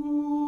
Ей,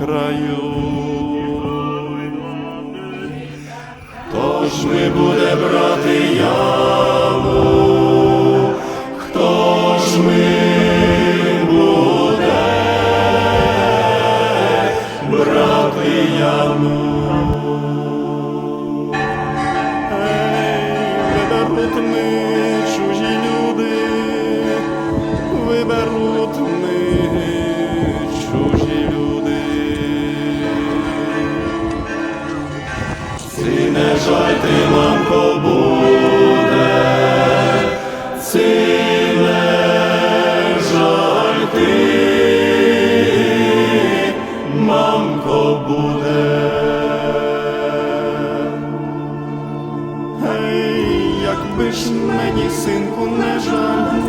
краю. Хто ж ми буде брати яму? Синку, не жаль,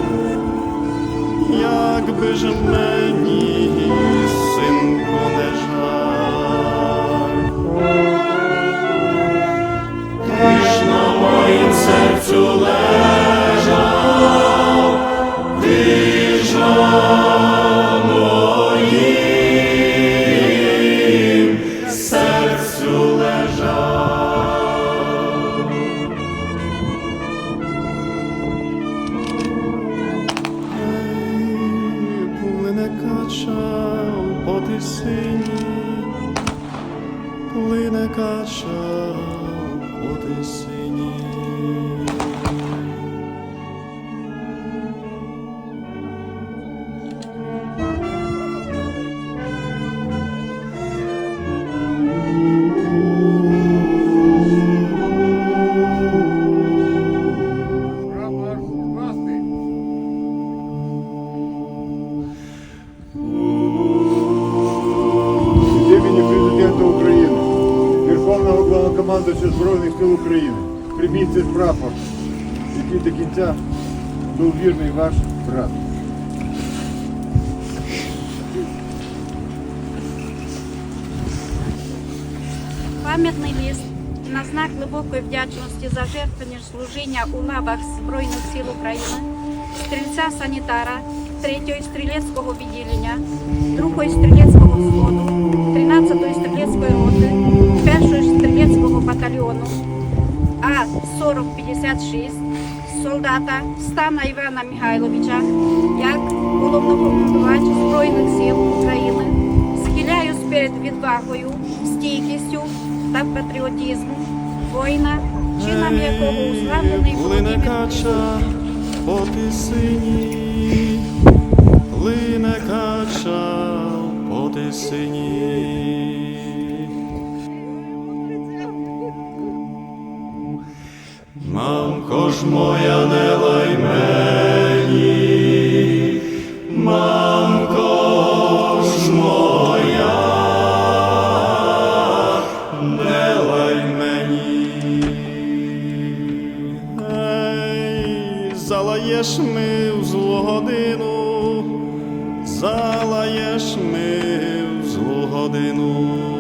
якби ж мені, по тисині, плине каша по тисині. Главнокомандуюча Збройних сил України, прийміть цей прапор, який до кінця був вірний ваш брат. Пам'ятний ліст на знак глибокої вдячності за жертвення служіння у лавах Збройних сил України, стрільця санітара 3-го стрілецького відділення, 2-го стрілецького взводу, батальйону А-4056 солдата Стана Івана Михайловича як головнокомандувач Збройних сил України схиляюсь перед відвагою, стійкістю та патріотизмом. Воїна, чином якого уславлений Володимир кача по тисині, плине кача по тисині. мамко моя не лай мені, мамко моя, не лай мені. Ей, залаєш ми в злу годину, залаєш ми в злу годину.